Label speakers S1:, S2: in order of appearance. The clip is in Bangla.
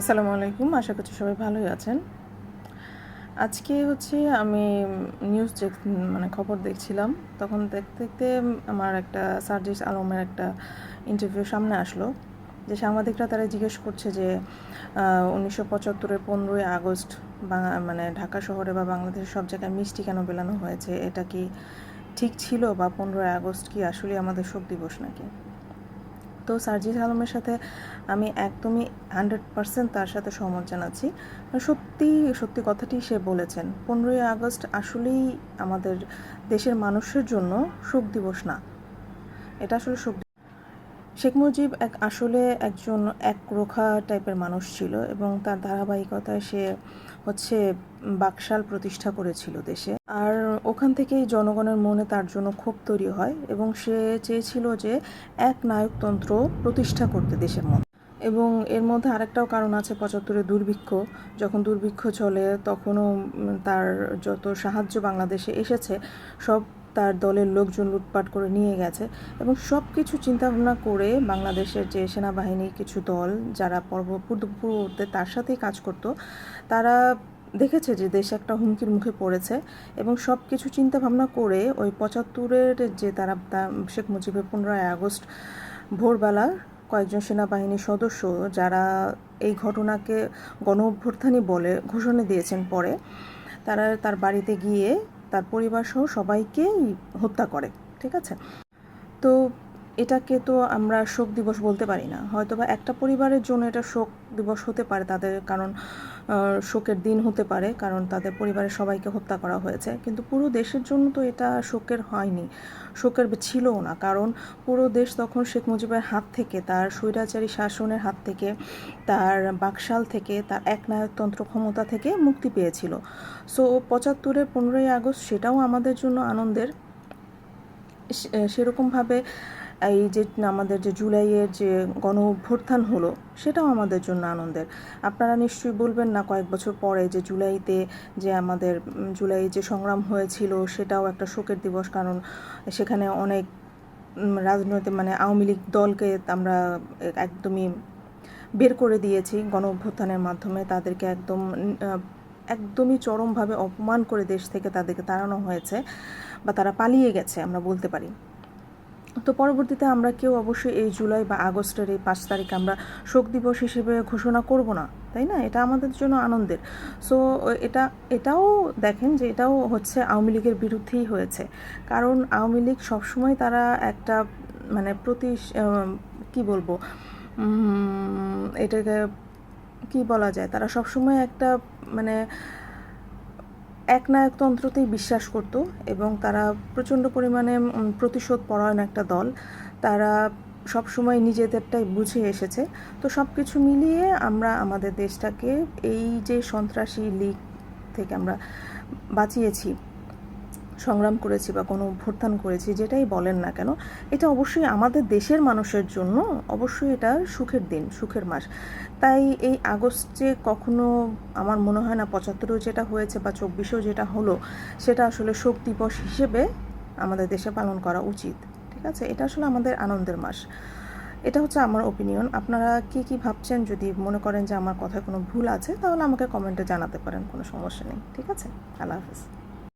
S1: আসসালামু আলাইকুম, আশা করছি সবাই ভালোই আছেন। আজকে হচ্ছে আমি নিউজ চেক মানে খবর দেখছিলাম, তখন দেখতে দেখতে আমার একটা সার্জিস আলমের একটা ইন্টারভিউ সামনে আসলো, যে সাংবাদিকরা তারা জিজ্ঞেস করছে যে উনিশশো পঁচাত্তরের পনেরোই আগস্ট মানে ঢাকা শহরে বা বাংলাদেশের সব জায়গায় মিষ্টি কেন বেলানো হয়েছে? এটা কি ঠিক ছিল বা পনেরোই আগস্ট কি আসলে আমাদের শোক দিবস নাকি? তো সার্জিস আলমের সাথে আমি একদমই হান্ড্রেড পারসেন্ট তার সাথে সহমত জানাচ্ছি সত্যি সত্যি কথাটি সে বলেছেন, পনেরোই আগস্ট আসলেই আমাদের দেশের মানুষের জন্য শোক দিবস না। এটা আসলে শোক শেখ মুজিব এক আসলে একজন একরোখা টাইপের মানুষ ছিল এবং তার ধারাবাহিকতায় সে হচ্ছে বাকশাল প্রতিষ্ঠা করেছিল দেশে। আর ওখান থেকেই জনগণের মনে তার জন্য ক্ষোভ তৈরি হয় এবং সে চেয়েছিল যে এক নায়কতন্ত্র প্রতিষ্ঠা করতে দেশের মধ্যে এবং এর মধ্যে আরেকটাও কারণ আছে পঁচাত্তরে দুর্ভিক্ষ। যখন দুর্ভিক্ষ চলে তখনও তার যত সাহায্য বাংলাদেশে এসেছে, সব তার দলের লোকজন লুটপাট করে নিয়ে গেছে এবং সব কিছু চিন্তাভাবনা করে বাংলাদেশের যে সেনাবাহিনী কিছু দল যারা পর্ব পূর্ববর্তী তার সাথেই কাজ করত, তারা দেখেছে যে দেশ একটা হুমকির মুখে পড়েছে এবং সব কিছু চিন্তাভাবনা করে ওই পঁচাত্তরের যে তারা শেখ মুজিবের পনেরোই আগস্ট ভোরবেলা কয়েকজন সেনাবাহিনীর সদস্য যারা এই ঘটনাকে গণ অভ্যর্থানই বলে ঘোষণা দিয়েছেন পরে, তারা তার বাড়িতে গিয়ে তার পরিবার সহ সবাইকেই হত্যা করে, ঠিক আছে? তো এটাকে তো আমরা শোক দিবস বলতে পারি না। হয়তো বা একটা পরিবারের জন্য এটা শোক দিবস হতে পারে তাদের, কারণ শোকের দিন হতে পারে, কারণ তাদের পরিবারের সবাইকে হত্যা করা হয়েছে। কিন্তু পুরো দেশের জন্য তো এটা শোকের হয়নি, শোকের ছিলও না। কারণ পুরো দেশ তখন শেখ মুজিবের হাত থেকে, তার স্বৈরাচারী শাসনের হাত থেকে, তার বাকশাল থেকে, তার একনায়কতন্ত্র ক্ষমতা থেকে মুক্তি পেয়েছিল। সো পঁচাত্তরের পনেরোই আগস্ট সেটাও আমাদের জন্য আনন্দের। সেরকমভাবে এই যে আমাদের যে জুলাইয়ের যে গণ অভ্যুত্থান হলো, সেটাও আমাদের জন্য আনন্দের। আপনারা নিশ্চয়ই বলবেন না কয়েক বছর পরে যে জুলাইতে যে আমাদের জুলাই যে সংগ্রাম হয়েছিল, সেটাও একটা শোকের দিবস। কারণ সেখানে অনেক রাজনৈতিক মানে আওয়ামী লীগ দলকে আমরা একদমই বের করে দিয়েছি গণ অভ্যুত্থানের মাধ্যমে। তাদেরকে একদম একদমই চরমভাবে অপমান করে দেশ থেকে তাদেরকে তাড়ানো হয়েছে বা তারা পালিয়ে গেছে, আমরা বলতে পারি। তো পরবর্তীতে আমরা কেউ অবশ্যই এই জুলাই বা আগস্টের এই পাঁচ তারিখ আমরা শোক দিবস হিসেবে ঘোষণা করব না, তাই না? এটা আমাদের জন্য আনন্দের। সো এটা, এটাও দেখেন যে এটাও হচ্ছে আওয়ামী লীগের বিরুদ্ধেই হয়েছে। কারণ আওয়ামী লীগ সবসময় তারা একটা মানে প্রতি কি বলব এটাকে, কি বলা যায়? তারা সবসময় একটা মানে একনায়কতন্ত্রতেই বিশ্বাস করত এবং তারা প্রচণ্ড পরিমাণে প্রতিশোধ পরায়ণ একটা দল। তারা সবসময় নিজেদেরটাই বুঝে এসেছে। তো সব কিছু মিলিয়ে আমরা আমাদের দেশটাকে এই যে সন্ত্রাসী লীগ থেকে আমরা বাঁচিয়েছি সংগ্রাম করেছি বা কোনো অভ্যুত্থান করেছি, যেটাই বলেন না কেন, এটা অবশ্যই আমাদের দেশের মানুষের জন্য অবশ্যই এটা সুখের দিন, সুখের মাস। তাই এই আগস্টে কখনো আমার মনে হয় না পঁচাত্তরেও যেটা হয়েছে বা চব্বিশেও যেটা হলো, সেটা আসলে শোক দিবস হিসেবে আমাদের দেশে পালন করা উচিত, ঠিক আছে? এটা আসলে আমাদের আনন্দের মাস। এটা হচ্ছে আমার ওপিনিয়ন আপনারা কি কি ভাবছেন? যদি মনে করেন যে আমার কথায় কোনো ভুল আছে, তাহলে আমাকে কমেন্টে জানাতে পারেন, কোনো সমস্যা নেই, ঠিক আছে? আল্লাহ হাফিজ।